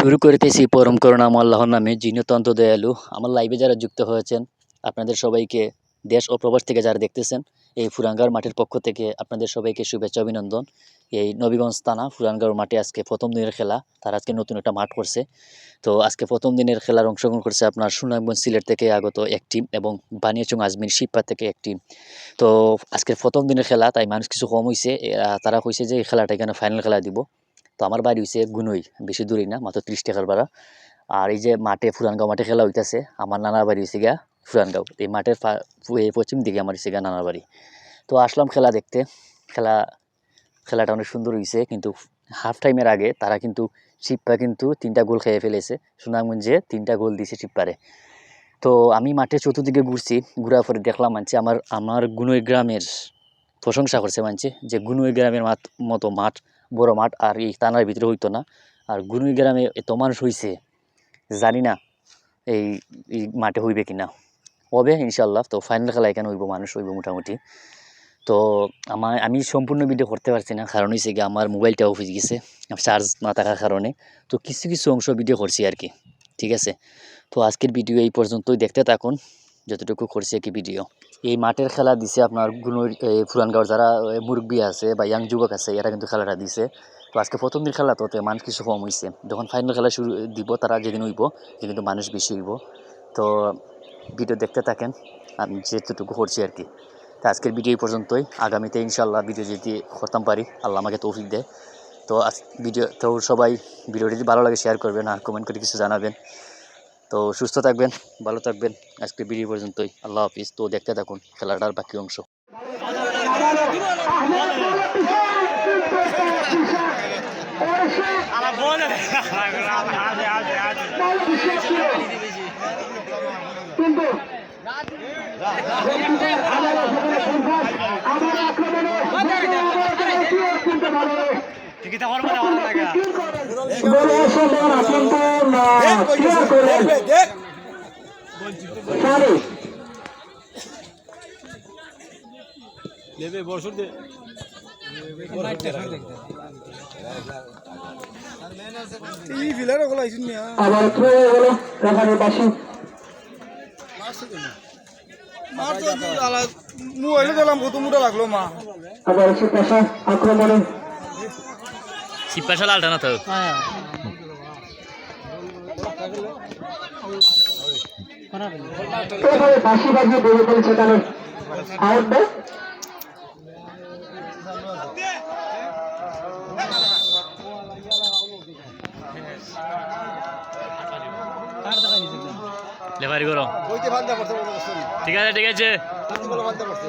শুরু করিতেছি পরম করুণাম আল্লাহর নামে অত্যন্ত দয়ালু। আমার লাইভে যারা যুক্ত হয়েছেন, আপনাদের সবাইকে দেশ ও প্রবাস থেকে যারা দেখতেছেন, এই ফুরাঙ্গার মাঠের পক্ষ থেকে আপনাদের সবাইকে শুভেচ্ছা অভিনন্দন। এই নবীগঞ্জ থানা ফুরাঙ্গার মাঠে আজকে প্রথম দিনের খেলা, তারা আজকে নতুন একটা মাঠ করছে। তো আজকে প্রথম দিনের খেলার অংশগ্রহণ করছে আপনার সুনামগঞ্জ সিলেট থেকে আগত এক টিম এবং বানিয়াচং আজমির শিবপা থেকে এক টিম তো আজকের প্রথম দিনের খেলা, তাই মানুষ কিছু কম হয়েছে তারা কইছে যে এই খেলাটা এখানে ফাইনাল খেলা দিব। তো আমার বাড়ি হইছে গুনই, বেশি দূরই না, মাত্র ত্রিশ টাকার ভাড়া। আর এই যে মাঠে, ফুরানগাঁও মাঠে খেলা হইতাছে, আমার নানার বাড়ি হইছে গিয়া ফুরানগাঁও। এই মাঠের পশ্চিম দিকে আমার হইছে গিয়া নানার বাড়ি। তো আসলাম খেলা দেখতে। খেলা, খেলাটা অনেক সুন্দর হয়েছে কিন্তু হাফ টাইমের আগে তারা কিন্তু শিপ্পা কিন্তু তিনটা গোল খেয়ে ফেলেছে। সুনামগঞ্জে তিনটা গোল দিয়েছে শিপ্পারে তো আমি মাঠে চতুর্দিকে ঘুরছি, ঘুরার পরে দেখলাম মানছে, আমার আমার গুনই গ্রামের প্রশংসা করছে মানছে, যে গুনই গ্রামের মতো মাঠ বড় মাঠ, আর এই থানার ভিতরে হইতো না। আর গুনুই গ্রামে এত মানুষ হইছে, জানি না এই মাঠে হইবে কিনা। হবে ইনশাল্লাহ তো ফাইনাল খেলা এখানে হইব, মানুষ হইব মোটামুটি। তো আমার আমি সম্পূর্ণ ভিডিও করতে পারছি না। কারণ হয়েছে কি আমার মোবাইলটা অফিস গেছে চার্জ না থাকার কারণে। তো কিছু কিছু অংশ ভিডিও করছি আর কি, ঠিক আছে? তো আজকের ভিডিও এই পর্যন্তই। দেখতে থাকুন। যতটুকু করছি কি ভিডিও এই মাঠের খেলা দিছে আপনার গুনুর ফুরানগাঁওর যারা মুরব্বী আছে বা ইয়াং যুবক আছে, এরা কিন্তু খেলাটা দিছে। তো আজকে প্রথম দিন খেলা তো তো মানুষ কিছু কম হয়েছে যখন ফাইনাল খেলা শুরু, দিব, তারা যেদিন হইব কিন্তু মানুষ বেশি হইব। তো ভিডিও দেখতে থাকেন, আমি যেতটুকু করছি আর কি। তো আজকের ভিডিও এই পর্যন্তই। আগামীতে ইনশাল্লাহ ভিডিও যদি করতাম পারি, আল্লাহ আমাকে তৌফিক দেয়। তো আজ ভিডিও তো সবাই ভিডিওটি যদি ভালো লাগে শেয়ার করবেন আর কমেন্ট করে কিছু জানাবেন। তো সুস্থ থাকবেন, ভালো থাকবেন। আজকে ভিডিও পর্যন্তই। আল্লাহ হাফিজ। তো দেখতে থাকুন, খেলাটার বাকি অংশ। কিন্তু ভালো আক্রমণ লেবে বসুর দে। আবার থ্রো গেল পাশে মার সিপাশাল আলটা না তো? বাজিয়ে বেরিয়ে ফেলছে লেভারি করো। সরি ঠিক আছে ঠিক আছে। বলো ভাগদা করতে